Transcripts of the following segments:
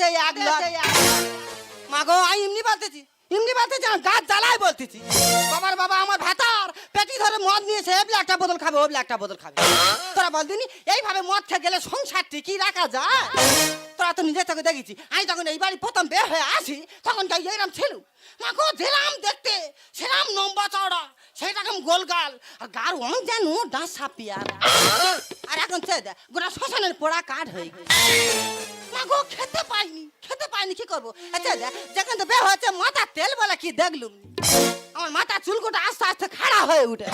আছে এক লট মাগো আমি এমনি বলতেছি এমনি বলতেছি না গাছ জ্বালাই বলতেছি। বাবার বাবা আমার ভাতার পেটি ধরে মদ নিয়েছে এবলে একটা বোতল খাবে ওবলে একটা বোতল খাবে। তোরা বলদিনি এইভাবে মদ খেয়ে গেলে সংসার টিকি রাখা যায়? তোরা তো নিজে থেকে দেখেছি আমি যখন এই বাড়ি প্রথম বের হয়ে আসি তখন যাই এইরকম ছিল। মাগো দিলাম দেখতে সেরাম লম্বা চওড়া সেই রকম গোলগাল আর গার অং যেন ডাঁস সাপিয়ার আর এখন গোটা শ্মশানের পোড়া কাঠ হয়ে গেছে। মাগো, খেতে পাইনি খেতে পাইনি, কি করব? আচ্ছা যখন তো বের হচ্ছে মাথা তেল বলে কি দেখলুম? আমার মাথা চুলকোটা আস্তে আস্তে খাড়া হয়ে উঠে।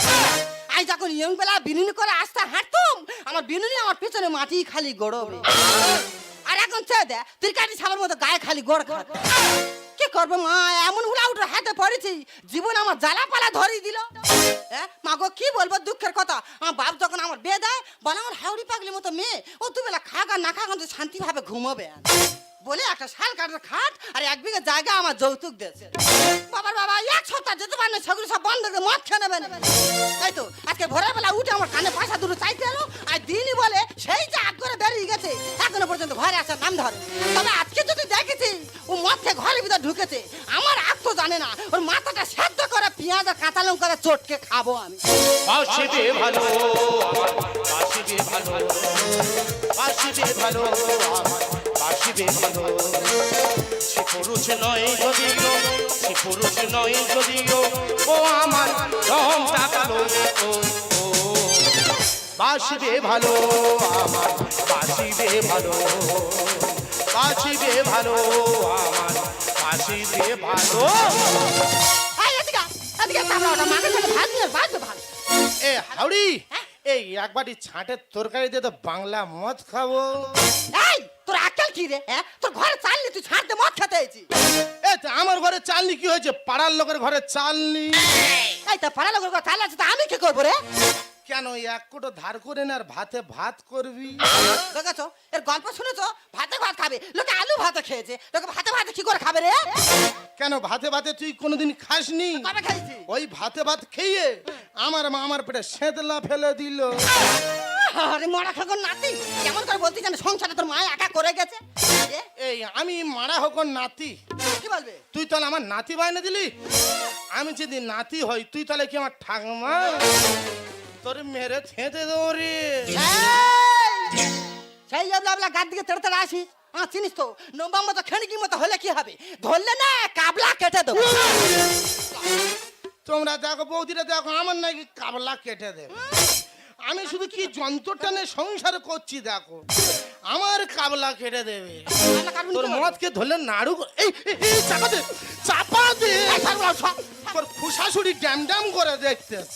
আই যখন ইয়ং বেলা বিনুনি করে আস্তে হাঁটতুম, আমার বিনুনি আমার পিছনে মাটি খালি গড়বে। আর এখন চেয়ে দে তরকারি ছাবার মতো গায়ে খালি গোড় খাবে কি করব মা, এমন হুলা উঠে হাতে পড়েছি, জীবন আমার জ্বালা পালা ধরিয়ে দিল। হ্যাঁ মাগো, কি বলব দুঃখের কথা? আমার বাপ যখন আমার বিয়ে দেয়, বলে আমার হাউড়ি পাগলির মতো মেয়ে, ও দুবেলা খাগা না খাগা তো শান্তিভাবে ঘুমোবে বলে একটা শাল কাঠের খাট আর এক বিঘা জায়গা আমার যৌতুক দিয়েছে। বাবার বাবা, এক সপ্তাহ যেতে পারে না, সেগুলো সব বন্ধ করে মদ খেয়ে নেবেন তাই তো, আজকে ভোরবেলা উঠে আমার কানে পয়সা দুটো চাইতে এলো, আর দিনই বলে সেই যে আগ করে বেরিয়ে গেছে, এখনও পর্যন্ত ঘরে আসার নাম ধরে। তবে আজকে যদি দেখেছি, ও মদ খেয়ে ঘরের ভিতরে ঢুকেছে, আমার আগ তো জানে না, ওর মাথাটা সেদ্ধ করে পেঁয়াজ আর কাঁচা লঙ্কা চটকে খাব আমি। ভালো ভালো ভালো আমার বাসিবে ভালো। সে পুরুষ নয় যদিও সে পুরুষ নয় যদিও ও আমার রং তাকালো ও বাসিবে ভালো আমার বাসিবে ভালো। বাসিবে ভালো আমার বাসিবে ভালো। এ হাউড়ি এই একবারই ছাঁটের তরকারি দিয়ে তো বাংলা মদ খাব। এই কি রে হ্যাঁ? তোর ঘরে চালনি তুই ছাড়তে মদ খেতে হয়েছি এ তো আমার ঘরে চালনি কি হয়েছে? পাড়ার লোকের ঘরে চালনি। এই তো পাড়া লোকের চাল আছে তা আমি কি করব রে? কেন এক কোটো ধার করে না আর ভাতে ভাত করবি? দেখেছ? এর গল্প শুনেছো? ভাতে ভাত খাবে। লোকে আলু ভাতে খেয়েছে। লোকে ভাতে ভাতে কি করে খাবে রে? কেন ভাতে ভাতে তুই কোনোদিন খাসনি? ওই ভাতে ভাত খেয়ে আমার মা আমার পেটে সেদলা ফেলে দিল। আরে মরা খাগর নাতি কেমন করে বলতে জানে সংসারে তোর মা একা করে গেছে? এই আমি মারা হোক নাতি। কি বলবে? তুই তাহলে আমার নাতি বাইনে দিলি? আমি যদি নাতি হই তুই তাহলে কি আমার ঠাকমা? তোর মেরে থেঁতে দেবো রে! সেই জন্য আপনার গাছ দিকে তেড়ে তেড়ে আসিস আমার চিনিস তো নম্বর মতো খেণকি মতো হলে কি হবে? ধরলে না কাবলা কেটে দেবো। তোমরা দেখো বৌদিরা দেখো আমার নাকি কাবলা কেটে দেবে। আমি শুধু কি যন্ত্রটা নিয়ে সংসার করছি দেখো? আমার কাবলা কেটে দেবে। তোর মদকে ধরলে নাড়ু এই এই, চাপা দে চাপা দে। তোর খুশাশুড়ি ড্যাম ড্যাম করে দেখতেছ।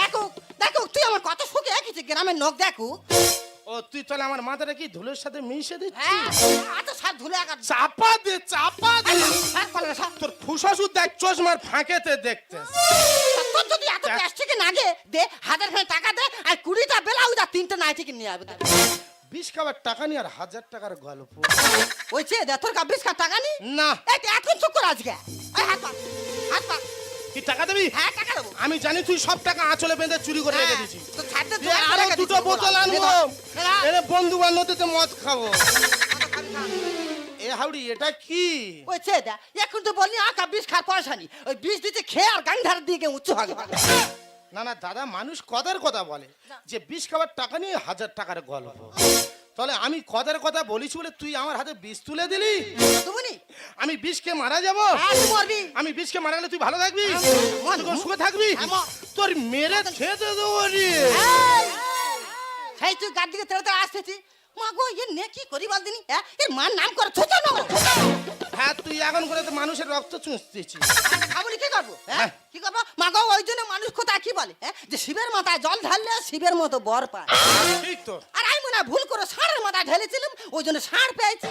দেখো দেখো তুই আমার কত সুখে এসেছিস গ্রামের লোক দেখো। ও তুই তাহলে আমার মাথাটা কি ধুলোর সাথে মিশে দিচ্ছিস? হ্যাঁ এত সাত একা চাপা দে চাপা দে। সাত তোর ফুসাসুর দেখ চশমার ফাঁকেতে দেখতেছে তোর যদি এত প্লাস্টিকে নাগে দে হাজার খানে টাকা দে আর কুড়িটা বেলাউজ আর তিনটে নাইটিকে নিয়ে আসবে বিষ খাবার টাকা নিয়ে আর হাজার টাকার গল্প। ওই চেয়ে দে তোর কাবিস কার টাকা নি? না। এই এখন চুপ করে আজকে। হাত পা হাত পা। কি টাকা দিবি? হ্যাঁ টাকা দেবো। আমি জানি তুই সব টাকা আঁচলে বেঁধে চুরি করে রেখে হ্যাঁ, তো ছাড়তে দিয়ে আরও দুটো বোতল আনব। এনে বন্ধু বান্ধবতে মদ খাব। এ হাউড়ি এটা কি? ওই চেয়ে দে এখন তো বললি আঁকা বিষ খার পয়সা নি ওই বিষ দিতে খেয়ে আর গাং ধার দিকে উঁচু হবে না না দাদা মানুষ কদের কথা বলে যে বিষ খাবার টাকা নিয়ে হাজার টাকার গল্প। তাহলে আমি কথার কথা বলিস বলে তুই আমার হাতে বিষ তুলে দিলি আমি বিষকে মারা যাব হ্যাঁ আমি বিষকে মারা গেলে তুই ভালো থাকবি। সুখে থাকবি হ্যাঁ, তোর মেরে খেতে দেবো রে এই! সেই তুই গার দিকে তেড়ে তেড়ে আসতেছি মা গো এ নে কি করি বল দিনি হ্যাঁ? এর মার নাম করে ছোট না হ্যাঁ তুই এখন করে তো মানুষের রক্ত চুষতেছিস খাবলি কি করব হ্যাঁ? হ্যাঁ। কি করব? মা গো ওই জন্য মানুষ কোথায় কি বলে হ্যাঁ? যে শিবের মাথায় জল ঢাললে শিবের মতো বর পায়। ঠিক তো। আর আমি মনে হয় ভুল করে ষাঁড়ের মাথায় ঢেলেছিলাম ওই জন্য ষাঁড় পেয়েছি।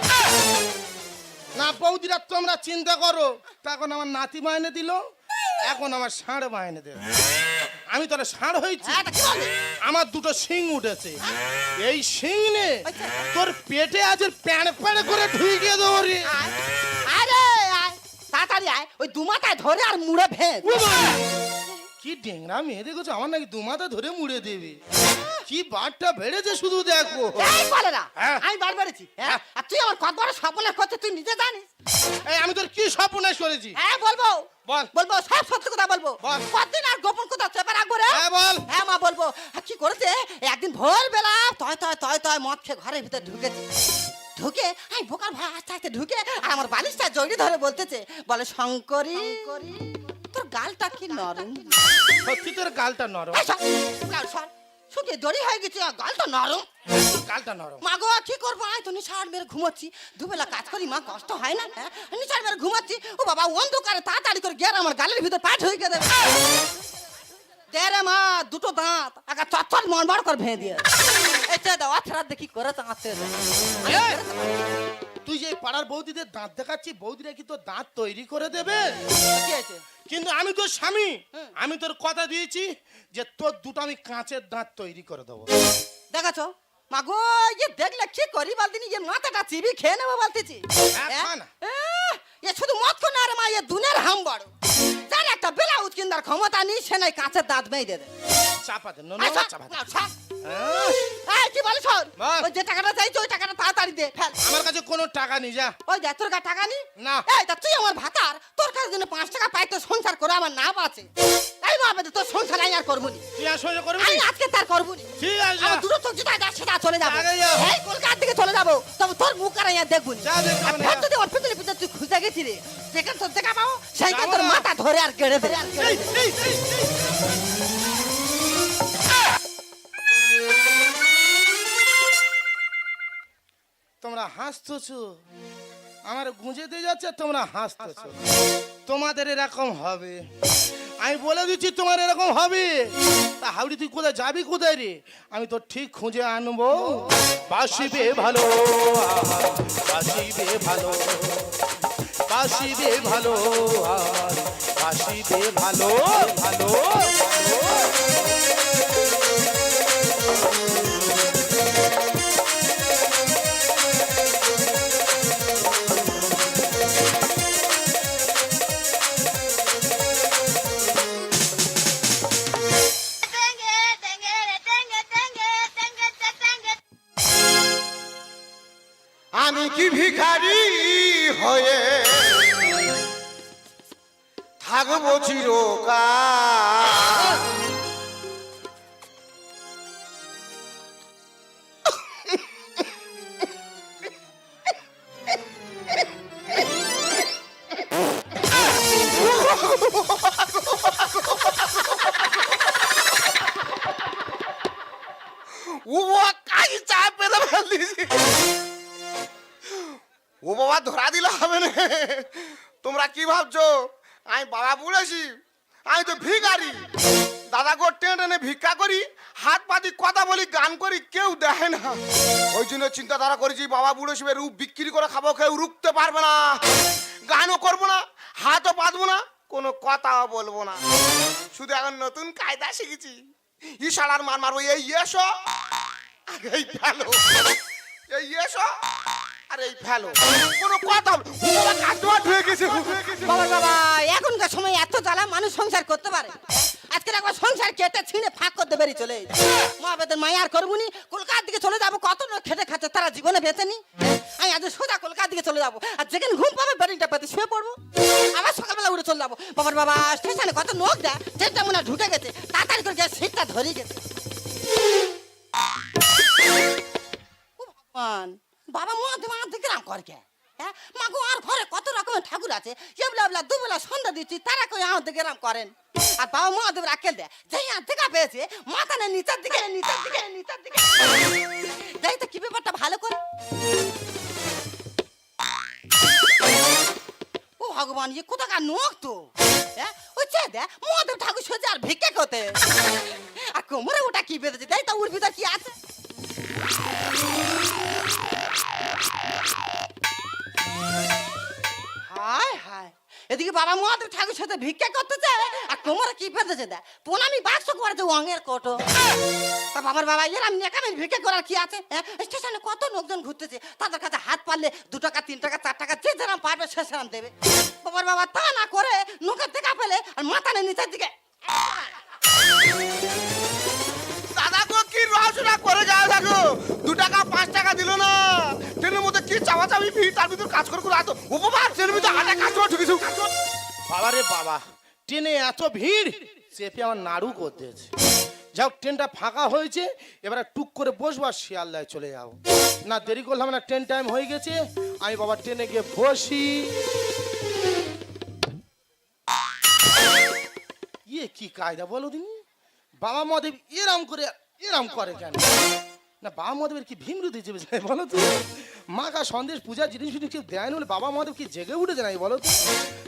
না বৌদিরা তোমরা চিন্তা করো তখন আমার নাতি মাইনে দিল এখন আমার ষাঁড় মাইনে দেবে। আমি তোরা ষাঁড় হয়েছি? হ্যাঁ, আমার দুটো শিং উঠেছে। এই শিং নে আচ্ছা। তোর পেটে আজ প্যান প্যাড় করে ঢুকিয়ে দেবো রে। আরে তাড়াতাড়ি আয়। ওই দুমাথায় ধরে আর মুড়ে ভেঙ। কি ডেংরা মেয়ে দেখেছ? আমার নাকি দুমাথা ধরে মুড়ে দেবে। কি বারটা বেড়েছে শুধু দেখো। এই বলে না। হ্যাঁ। আমি বার বেড়েছি হ্যাঁ? আর তুই আমার কত বড় স্বপ্নের কথা তুই নিজে জানিস? এই আমি তোর কি স্বপ্নাশ করেছি? হ্যাঁ বলব। বল। বলব সব সত্য কথা বলব। কতদিন আর গোপন কথা চেপে রাখব রে। হ্যাঁ বল। হ্যাঁ মা বলব। কি করেছে? একদিন ভোরবেলা তয় তয় তয় তয় মদ খেয়ে ঘরের ভিতরে ঢুকেছে ঢুকে আমি বোকার ভাই আস্তে আস্তে ঢুকে আর আমার বালিশটা জড়িয়ে ধরে বলতেছে বলে শঙ্করী তোর গালটা কি নরম? সত্যি তোর গালটা নরম। শুকিয়ে দড়ি হয়ে গেছে আর গালটা নরম। গালটা নরম। মা গো কি করব? আয় তো নিশার মেরে ঘুমাচ্ছি। দুবেলা কাজ করি মা কষ্ট হয় না হ্যাঁ? নিশার মেরে ঘুমাচ্ছি। ও বাবা অন্ধকারে তাড়াতাড়ি করে গের আমার গালের ভিতর পাঠ হয়ে গেছে। দে রে মা দুটো দাঁত একা চচ্চল মনবার করে ভেঙে দিয়ে এটা দাও আছড়া দেখি করে চাঁচতে এই! তুই যে পাড়ার বৌদিদের দাঁত দেখাচ্ছি বৌদিরা কি তোর দাঁত তৈরি করে দেবে? কি কিন্তু আমি তোর স্বামী। আমি তোর কথা দিয়েছি যে তোর দুটো আমি কাঁচের দাঁত তৈরি করে দেবো। দেখাছো মা গো ইয়ে দেখলে কি করি বলতিনি যে মাথাটা চিবি খেয়ে নেব বলতেছি। হ্যাঁ, এ শুধু মদ খো না রে মা এ দুনের হাম বড়। যার একটা ব্লাউজ কিনার ক্ষমতা নেই সে নাই কাঁচের দাঁত মেয়ে দে দে চাপা দে নো চাপা দে না। হ্যাঁ? এই, কি বলে শোন বল। ওই যে টাকাটা চাইছে ওই টাকাটা তাড়াতাড়ি দে ফেল আমার কাছে কোনো টাকা নেই যা ওই দেখ তোর কাছে টাকা নি না। এই তা তুই আমার ভাতার তোর কাছে যেন পাঁচ টাকা পাই তো সংসার করে আমার না বাঁচে এই মা বেদে তোর সংসার আমি আর করব নি তুই আর সহ্য করবি আমি আজকে তার করব নি ঠিক আছে আমার দুটো চোখ যেটা যায় সেটা চলে যাব আগে যাও। এই কলকাতার দিকে চলে যাব তবে তোর মুখ আর আমি দেখব নি যা দেখতে আর না। ফের যদি ওর পিছনে পিছনে তুই খুঁজে গেছি রে যেখানে তোর দেখা পাবো সেইখানে যাব তোর না। মাথা ধরে আর কেড়ে দেবে আর কেড়ে এই, এই, এই, এই। তোমরা হাসতেছো। আমার গুঁজে দিয়ে যাচ্ছে তোমরা হাসতেছো। তোমাদের এরকম হবে। আমি বলে দিচ্ছি তোমার এরকম হবে। তা হাউড়ি তুই কোথায় যাবি কোথায় রে? আমি তো ঠিক খুঁজে আনব। বাসিবে ভালো। বাসিবে ভালো। বাসিবে ভালো। বাসিবে ভালো। ভালো। চিন্তাধারা করেছি, বাবা বুড়ো শিবের রূপ বিক্রি করে খাব, কেউ রুখতে পারবে না। গানও করব না, হাতও পাতবো না, কোনো কথাও বলব না। শুধু এখন নতুন কায়দা শিখেছি। ইশারার মার মারবো, এই এসো আর এই ফেলো, এই এসো, আর এই ফেলো। কোনো কথা ও হয়ে গেছে। বাবা বাবা, এখনকার সময় এত জ্বালা মানুষ সংসার করতে পারে। আজকে একবার সংসার কেটে ছিঁড়ে ফাঁক করতে বেরিয়ে চলে মা বেদের মাই আর করব নি, কলকাতার দিকে চলে যাব, কত লোক খেটে খাচ্ছে, তারা জীবনে বেঁচে নি? আমি আজ সোজা কলকাতার দিকে চলে যাব, আর যেখানে ঘুম পাবে বেরিংটা পেতে শুয়ে পড়ব। আবার সকালবেলা উঠে চলে যাব। বাবার বাবা, স্টেশনে কত লোক দেয় ট্রেনটা মনে ঢুকে গেছে, তাড়াতাড়ি করে গিয়ে সিটটা ধরে গেছে। বাবা মা, তোমার দিকে রাম কর কে? হ্যাঁ মাগো, আর ঘরে কত রকমের ঠাকুর আছে? এবলা এবলা, দুবেলা সন্ধ্যা দিচ্ছি, তারা কই আমাদের গ্রাম করেন? আর বাবা মহাদেব রাখেন দেয়, যাই আর দেখা পেয়েছে, মাথা না, নিচের দিকে নিচের দিকে নিচের দিকে যাই তো, কি ব্যাপারটা ভালো করে? ও ভগবান ইয়ে কোথাকার নোক তো? হ্যাঁ? ওই চে দে, মহাদেব ঠাকুর সোজা আর ভিক্ষা করতে। আর কোমরে ওটা কি বেঁধেছে? তাই তো, ওর ভিতর কি আছে? এদিকে বাবা মহাদেব ঠাকুর সাথে ভিক্ষা করতে চায় আর কোমরে কি বেঁধেছে দেয় পোনামি বাক্স করেছে অঙ্গের কোটো। তা বাবার বাবা এরম নেকামে ভিক্ষা করার কি আছে হ্যাঁ? স্টেশনে কত লোকজন ঘুরতেছে, তাদের কাছে হাত পারলে দু টাকা, তিন টাকা, চার টাকা, যে যেরাম পারবে সে সেরাম দেবে। বাবার বাবা তা না করে নৌকার দেখা পেলে আর মাথা নেই নিচের দিকে চাওয়া ভিড় তার ভিতর কাজ করে করে এত উপবার ট্রেনের ভিতরে কাজ করে ঢুকেছে বাবা রে বাবা, ট্রেনে এত ভিড়, চেপে আমার নাড়ু করতেছে। যাও ট্রেনটা ফাঁকা হয়েছে, এবারে টুক করে বসবো আর শিয়ালদায় চলে যাব। না, দেরি করলাম না, ট্রেন টাইম হয়ে গেছে, আমি বাবা ট্রেনে গিয়ে বসি। ইয়ে কি কায়দা বলো দিন? বাবা মহাদেব এরাম করে এরাম করে কেন? না, বাবা মহাদেবের কি ভীম ভীমরু দিয়েছে বুঝলে বলো তো? মাখা সন্দেশ পূজা জিনিস ফিনিস কেউ দেয় না বাবা মহাদেব কি জেগে উঠেছে নাই বলো তো?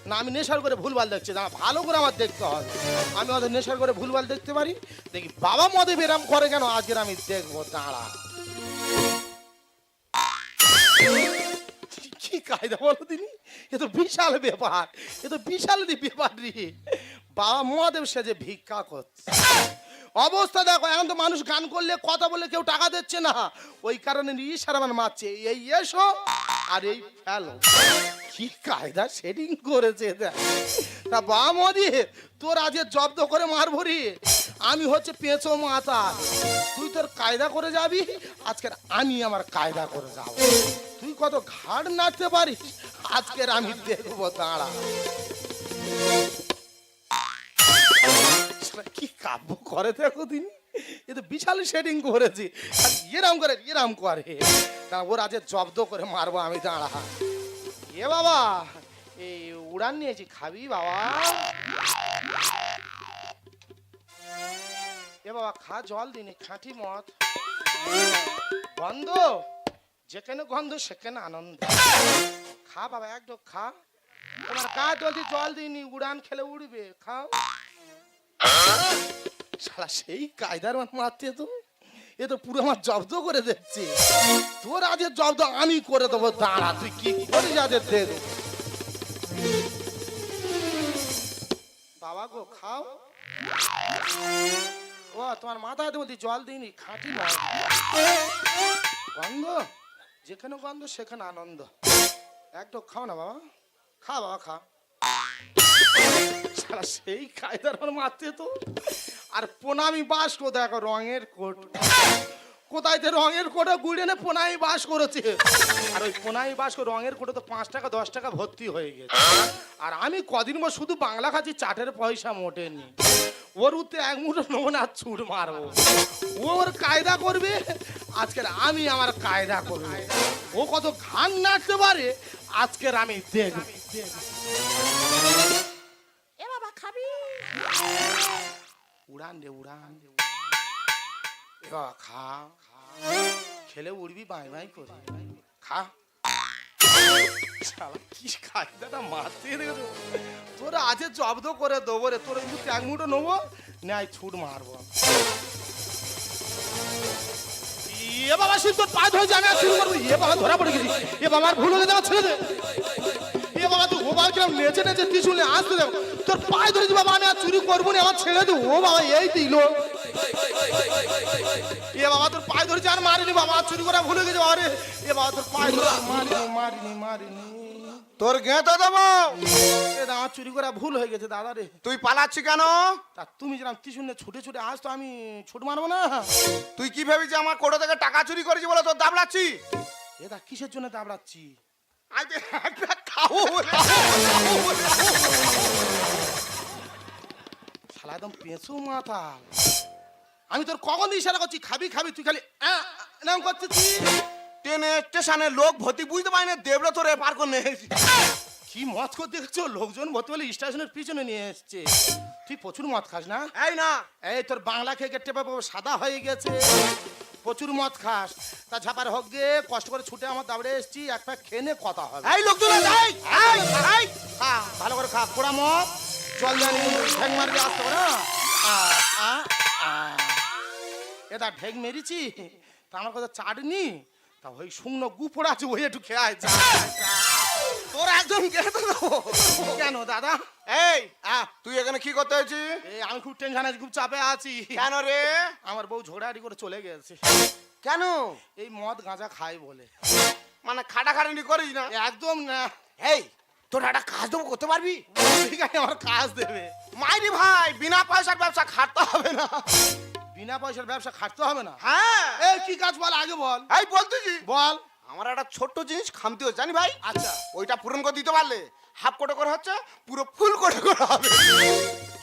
না, আমি নেশার করে ভুলভাল দেখছি না ভালো করে আমার দেখতে হবে। আমি ওদের নেশার করে ভুলভাল দেখতে পারি? দেখি, বাবা মহাদেব এরাম করে কেন? আজকের আমি দেখব, দাঁড়া। কি কায়দা বলো তিনি? এ তো বিশাল ব্যাপার, এ তো বিশাল ব্যাপার রে। বাবা মহাদেব সে যে ভিক্ষা করছে। অবস্থা দেখো, এখন তো মানুষ গান করলে, কথা বলে কেউ টাকা দিচ্ছে না। ওই কারণে ইশারা মানে মারছে। এই, এসো, আর এই ফেলো। কি কায়দা সেটিং করেছে। তা বা মোদি, তোর আজকে জব্দ করে মারবো রে আমি হচ্ছে পেঁচো মাথা তুই তোর কায়দা করে যাবি, আজকের আমি আমার কায়দা করে যাব। তুই কত ঘাড় নাচতে পারিস, আজকের আমি দেখব, দাঁড়া। কাব্য করে দেখো দিন এ তো বিশাল শেডিং করেছি। আর এরাম করে এরাম করে। তা ওর জব্দ করে মারবো আমি, দাঁড়া। এ বাবা এই উড়ান নিয়েছি, খাবি বাবা? এ বাবা, খা জল দিনি, খাঁটি মদ। গন্ধ? যেখানে গন্ধ, সেখানে আনন্দ। খা বাবা একদম খা। তোমার গা জলদি জল দিইনি, উড়ান খেলে উড়বে, খাও। শালা, সেই কায়দার মারতে তো এ তো পুরো আমার জব্দ করে দিচ্ছে। তোর আজকে জব্দ আমি করে দেবো, দাঁড়া, তুই কি করিস আজকে দেখ? বাবা গো, খাও। ও, তোমার মাথায় দেবো তুই জল দিইনি, খাঁটি নয় গন্ধ? যেখানে গন্ধ, সেখানে আনন্দ। একটু খাও না বাবা। খা বাবা, খা। শালা, সেই কায়দার মারতে তো। আর পোনামি বাস কোথায়? রঙের কোট। কোথায় তো রঙের কোটে গুড়ে না পোনাই বাস করেছে। আর ওই পোনাই বাস রঙের কোটে তো পাঁচ টাকা, দশ টাকা ভর্তি হয়ে গেছে। আর আমি কদিন পর শুধু বাংলা খাচ্ছি, চাটের পয়সা মোটেনি। ওর উঠতে এক মুঠো নেব না, আর ছুট মারবো। ও ওর কায়দা করবে, আজকের আমি আমার কায়দা করবে। ও কত ঘান নাচতে পারে, আজকের আমি দেখব। এ বাবা, খাবি? উড়ান রে উড়ান। খা। খেলে উড়বি, বাই বাই করে। খা। কি কায়দাটা মারতে তোরা আজে জব্দ করে দেবো রে, তোর মুখে এক মুঠো নেব? নাই ছুট মারবো এ বাবা, শিব, তোর পা ধরে জানা শুরু করব। এ বাবা, ধরা পড়ে গেছি এ বাবা, আর ভুল হয়ে যাওয়া ছেড়ে দে। এ বাবা, তুই বাবা কিরম নেচে নেচে ত্রিশুলে আসতে দেব। তোর পায়ে ধরেছি বাবা আমি আর চুরি করব না আমার ছেড়ে দে। ও বাবা এই দিল। এ বাবা তোর পায়ে ধরেছি আর মারিনি বাবা আর চুরি করা ভুলে গেছে বাবা রে এ বাবা তোর পায়ে ধরে মারিনি মারিনি। মারিনি তোর গেঁতো দেবো। এ দাদা চুরি করা ভুল হয়ে গেছে দাদা রে। তুই পালাচ্ছি কেন? তা তুমি যেরকম ত্রিশুলে ছুটে ছুটে আসতো আমি ছুট মারবো না। তুই কি ভেবেছি আমার কোটো থেকে টাকা চুরি করেছি বলে তোর দাবলাচ্ছি এ দা কিসের জন্য দাবড়াচ্ছি তো একটা। শালা একদম মাথা আমি তোর কখন ইশারা করছি? খাবি খাবি, তুই খালি এরম করছিস ট্রেনে, স্টেশনে লোক ভর্তি, বুঝতে পারি না দেবলে তোর পার করে নিয়ে এসেছি। কি মদ করে দেখছ? লোকজন ভর্তি বলে স্টেশনের পিছনে নিয়ে এসছে। তুই প্রচুর মদ খাস না? এই না। এই তোর বাংলা খেয়ে পাবো সাদা হয়ে গেছে। প্রচুর মদ খাস। তা ঝাপার হোক গে কষ্ট করে ছুটে আমার দাবড়ে এসছি এক প্যাক খেয়ে নে কথা হবে। এই লোকজন এই, এই, এই। খা ভালো করে খা পোড়া মদ। জল জানি ঢেক মারবি আসতে পারে না আ, আ। এটা ঢেক মেরেছি তা আমার কথা চাটনি? তা ওই শুকনো গু পোড়া আছে ওই একটু খেয়ে আয়। তোর একজন দেবো কেন দাদা? এই তুই এখানে কি করতে হয়েছি আমি খুব টেনশন আছি খুব চাপে আছি। কেন রে? আমার বউ ঝগড়াঝাটি করে চলে গেছে। কেন? এই মদ গাঁজা খাই বলে। মানে খাটাখাটি করিস না? একদম না। এই তোর একটা কাজ দেবো করতে পারবি? ঠিক আছে আমার কাজ দেবে। মাইরি ভাই বিনা পয়সার ব্যবসা খাটতে হবে না। বিনা পয়সার ব্যবসা খাটতে হবে না? হ্যাঁ। এই কি কাজ বল আগে বল। এই বলতেছি। বল। আমার একটা ছোট্ট জিনিস খামতি হচ্ছে। জানি ভাই? আচ্ছা। ওইটা পূরণ করে দিতে পারলে হাফ কোটো করে হচ্ছে পুরো ফুল কোটো করে হবে।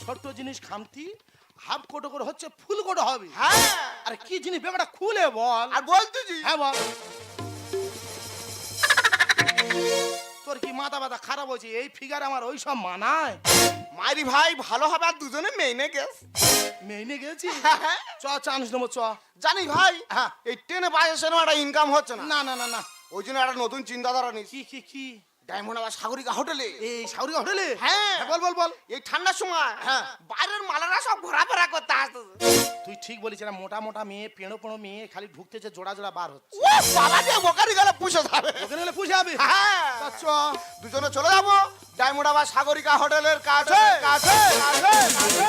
ছোট্ট জিনিস খামতি হাফ কোটো করে হচ্ছে ফুল কোটো হবে। হ্যাঁ। আর কি জিনিস ব্যাপারটা খুলে বল। আর বলতেছি হ্যাঁ বল। তোর কি মাথা ব্যথা খারাপ হয়েছে? এই ফিগার আমার ওই সব মানায়? মারি ভাই ভালো হবে আর দুজনে মেইনে গেছ। মেইনে গেছি? চ চান্স নেব চ। জানি ভাই হ্যাঁ। এই ট্রেনে বাইরে একটা ইনকাম হচ্ছে না। না না না না। ওই জন্য একটা নতুন চিন্তাধারা নিয়েছি। কি কি কি? ডায়মন্ড আবার সাগরিকা হোটেলে। এই সাউরি হোটেলে? হ্যাঁ। বল বল বল। এই ঠান্ডার সময় হ্যাঁ। বাইরের মালারা সব ঘোরাফেরা করতে আসতেছে। তুই ঠিক বলিস না মোটা মোটা মেয়ে পেঁড়ো পেঁড়ো মেয়ে খালি ঢুকতেছে জোড়া জোড়া বার হচ্ছে। ও বাবা গেলে পুষে যাবে। ওখানে গেলে পুষে যাবে? হ্যাঁ। চ দুজনে চলে যাব ডায়মন্ড আবার সাগরিকা হোটেলের কাছে কাছে কাছে। কাছে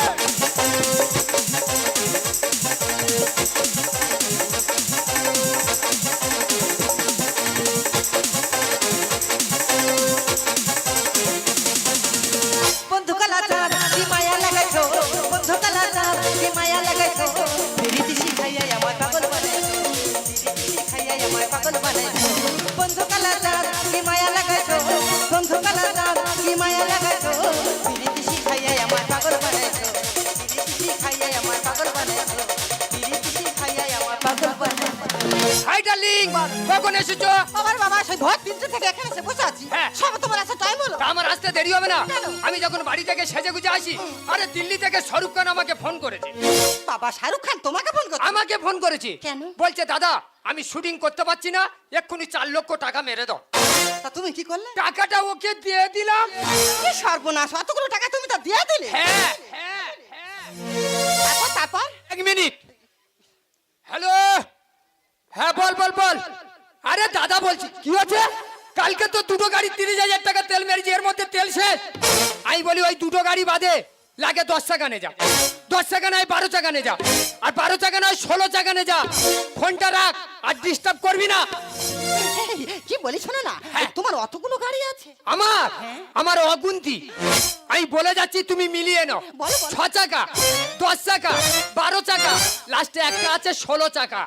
ডার্লিং কখন এসেছ? আমার বাবা সেই ভোর তিনটে থেকে এখানে এসে বসে আছি। হ্যাঁ। সব তোমার আছে টাইম হলো আমার আসতে দেরি হবে না। আমি যখন বাড়ি থেকে সেজে গুজে আসি আরে দিল্লি থেকে শাহরুখ খান আমাকে ফোন করেছে। বাবা শাহরুখ খান তোমাকে ফোন করছে? আমাকে ফোন করেছে। কেন? বলছে দাদা আমি শুটিং করতে পারছি না। এক্ষুনি চার লক্ষ টাকা মেরে দাও। তা তুমি কি করলে? টাকাটা ওকে দিয়ে দিলাম। কি সর্বনাশ অতগুলো টাকা তুমি তো দিয়ে দিলে। হ্যাঁ হ্যাঁ হ্যাঁ। তারপর তারপর? এক মিনিট। হ্যালো? হ্যাঁ বল বল বল। আরে দাদা বলছি কি হচ্ছে কালকে তো দুটো গাড়ি তিরিশ হাজার টাকা তেল মেরেছি এর মধ্যে তেল শেষ। আমি বলি ওই দুটো গাড়ি বাদে লাগে দশ টাকা নে যা। দশ টাকা নয় বারো টাকা নে যা। আর বারো টাকা নয় ষোলো টাকা নে যা। ফোনটা রাখ আর ডিস্টার্ব করবি না। কি বলি শোনো না এই তোমার অতগুলো গাড়ি আছে। আমার? আমার অগুন্তি। আমি বলে যাচ্ছি তুমি মিলিয়ে নাও। ছ চাকা দশ চাকা বারো চাকা লাস্টে একটা আছে ষোলো চাকা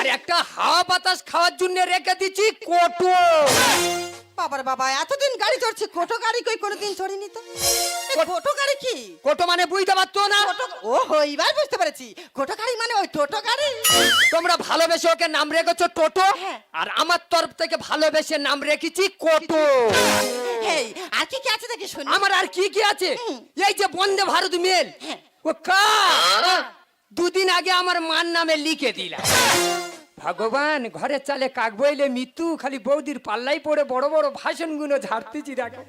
আর একটা হাওয়া বাতাস খাওয়ার জন্য রেখে দিচ্ছি কোটো। বাবার বাবা এতদিন গাড়ি চড়ছি কোটো গাড়ি কই কোনোদিন চড়িনি তো? এই কোটো গাড়ি কি? কোটো মানে বুঝতে পারতো না? কোটো ও হইবার বুঝতে পেরেছি। কোটো গাড়ি মানে ওই টোটো গাড়ি? তোমরা ভালোবেসে ওকে নাম রেখেছো টোটো হ্যাঁ। আর আমার তরফ থেকে ভালোবেসে নাম রেখেছি কোটো। এই আর কি কি আছে দেখি শুনি। আমার আর কি কি আছে? হুম। এই যে বন্দে ভারত মেল। হ্যাঁ। ও কার? দুদিন আগে আমার মার নামে লিখে দিলাম ভগবান ঘরের চালে কাক বইলে মৃত্যু খালি বৌদির পাল্লাই পড়ে বড় বড় ভাষণ ভাষণগুলো ঝাড়তেছি দেখো।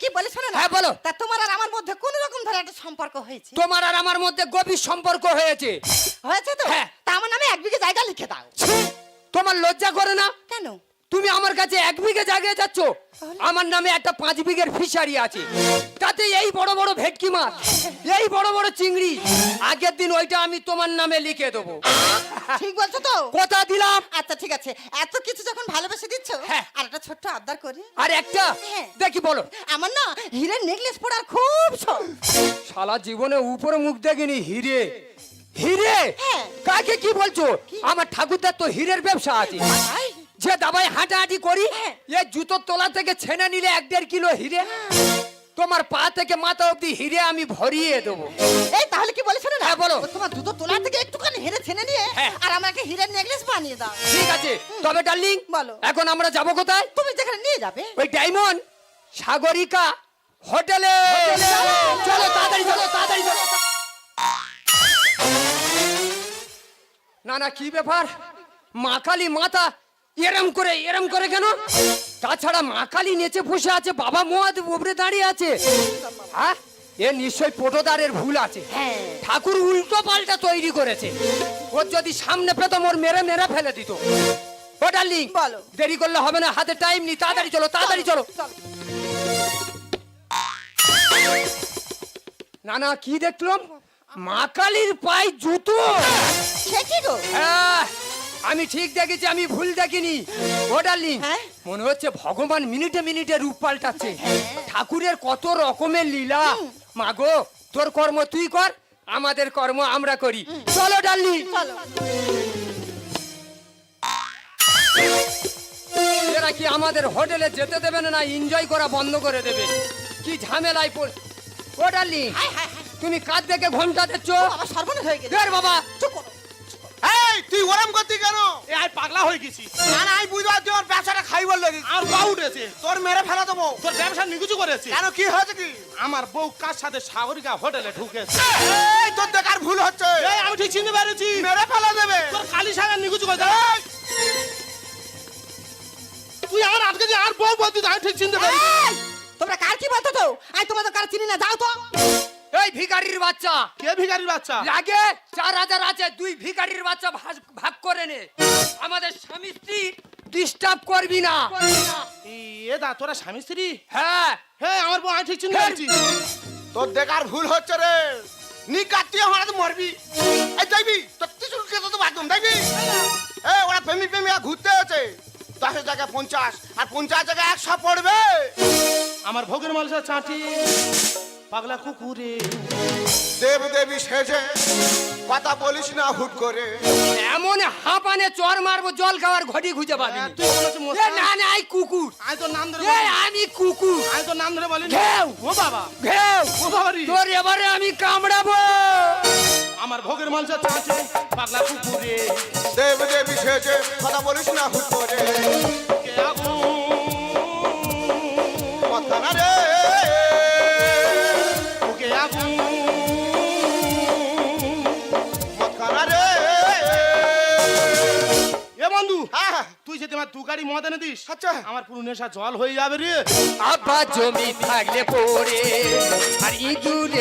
কি বলে শোনো না? হ্যাঁ, বলো। তা তোমার আর আমার মধ্যে কোন রকম ধরে একটা সম্পর্ক হয়েছে? তোমার আর আমার মধ্যে গভীর সম্পর্ক হয়েছে। হয়েছে তো? হ্যাঁ। তা আমার নামে এক বিঘে জায়গা লিখে দাও। তোমার লজ্জা করে না? কেন? তুমি আমার কাছে এক বিঘে জায়গায় যাচ্ছ? আমার নামে একটা পাঁচ বিঘের ফিশারি আছে। তাতে এই বড় বড় ভেটকি মাছ এই বড় বড় চিংড়ি আগের দিন ওইটা আমি তোমার নামে লিখে দেবো। ঠিক বলছো তো? কথা দিলাম। আচ্ছা ঠিক আছে। এত কিছু যখন ভালোবেসে দিচ্ছ হ্যাঁ। আর একটা ছোট্ট আবদার করি। আর একটা? হ্যাঁ। দেখি বলো। আমার না হীরের নেকলেস পরার খুব শখ। শালা জীবনে উপরে মুখ দেখিনি হিরে। হিরে? হ্যাঁ। কাকে কি বলছো? আমার ঠাকুরদার তো হীরের ব্যবসা আছে। তাই? যে দাবাই হাঁটাহাঁটি করি হ্যাঁ। এ জুতোর তোলা থেকে ছেনে নিলে এক দেড় কিলো হিরে। তোমার পা থেকে মাথা অব্দি হিরে আমি ভরিয়ে দেবো। এই তাহলে কি বলেছ না? হ্যাঁ, বলো। তোমার দুটো তোলা থেকে একটুখানি হিরে ছেনে নিয়ে হ্যাঁ। আর আমাকে হিরের নেকলেস বানিয়ে দাও। ঠিক আছে। তবে ডার্লিং বলো। এখন আমরা যাব কোথায়? তুমি যেখানে নিয়ে যাবে। ওই ডায়মন্ড সাগরিকা হোটেলে। চলো তাড়াতাড়ি চলো তাড়াতাড়ি চলো। না না কি ব্যাপার? মা কালী মাতা এরম করে এরম করে কেন? তাছাড়া মা কালী নেচে বসে আছে বাবা মোয়াদ উপরে দাঁড়িয়ে আছে। হ্যাঁ এ নিশ্চয়ই পোটোদারের ভুল আছে। হ্যাঁ। ঠাকুর উল্টো পাল্টা তৈরি করেছে। ওর যদি সামনে পেতাম ওর মেরে মেরে ফেলে দিত। ও ডার্লিং বলো। দেরি করলে হবে না হাতে টাইম নি তাড়াতাড়ি চলো তাড়াতাড়ি চলো না না কি দেখলাম? মা কালীর পায়ে জুতো। সে কি গো? আহ, আমি ঠিক দেখেছি আমি ভুল দেখিনি। ও ডার্লিং হ্যাঁ? মনে হচ্ছে ভগবান মিনিটে মিনিটে রূপ পাল্টাচ্ছে। ঠাকুরের কত রকমের লীলা। মাগো তোর কর্ম তুই কর আমাদের কর্ম আমরা করি। চলো ডার্লিং এরা কি আমাদের হোটেলে যেতে দেবে না এনজয় করা বন্ধ করে দেবে? কি ঝামেলায় পড় ও ডার্লিং তুমি কাঁদ দেখে ঘণ্টা দিচ্ছ সর্বনাশ হয়ে গেছে। বাবা তুই ওরম করতি কেন? এ আমি পাগলা হয়ে গেছি না না আমি বুঝতে পারছি ওর ব্যবসাটা খাই বললে আর পা উঠেছে তোর মেরে ফেলা দেবো। তোর ব্যবসা নিকুচু করেছে। কেন কি হয়েছে কি? আমার বউ কার সাথে সাগরিকা হোটেলে ঢুকেছে। এই তোর দেখার ভুল হচ্ছে। এই আমি ঠিক চিনতে পেরেছি। মেরে ফেলা দেবে। তোর কালী সাগর নিকুচু করে তুই আমার আটকে যে আর বউ বলতি আমি ঠিক চিনতে পেরেছি। তোমরা কার কি বলতো তো? আমি তোমাদের কার চিনি না যাও তো। এই ভিখারির বাচ্চা। কে ভিখারির বাচ্চা? লাগে? চার হাজার আছে দুই ভিখারির বাচ্চা ভাগ- ভাগ করে নে। আমাদের স্বামী স্ত্রী ডিস্টার্ব করবি না। এ দা তোরা স্বামী স্ত্রী? হ্যাঁ। হ্যাঁ আমার বউ আমি ঠিক চিনতে পেরেছি তোর দেখার ভুল হচ্ছে রে। নি কাটতি আমার তো মরবি। এই যাইবি? তোর ত্রিশুল কে তো বাদম যাইবি? এই ওরা প্রেমিক প্রেমিকা ঘুরতে আছে দশের জায়গায় পঞ্চাশ আর পঞ্চাশ জায়গায় একশো পড়বে। আমার ভোগের মালসা চাটি। পাগলা কুকুরে। দেব দেবী সেজে কথা বলিস না হুট করে। এমন হাঁপানে চর মারবো জল খাওয়ার ঘটি খুঁজে পাবি তুই বলেছিস এ না না এই কুকুর। আমি তোর নাম ধরে এ বলিনি। আমি কুকুর। আমি তোর নাম ধরে বলিনি। ঘেউ। ও বাবা। ঘেউ। ও বাবা রে। তোর এবারে আমি কামড়াবো। আমার ভোগের মালসা চাটি পাগলা কুকুরে। দেব দেবী সেজে কথা বলিস না হুট করে। কে আগুন? কথা রে। যদি আমার দু গাড়ি মদ এনে দিস আচ্ছা। আমার পুরো নেশা জল হয়ে যাবে রে আব্বা জমি থাকলে পরে আর ইঁদুরে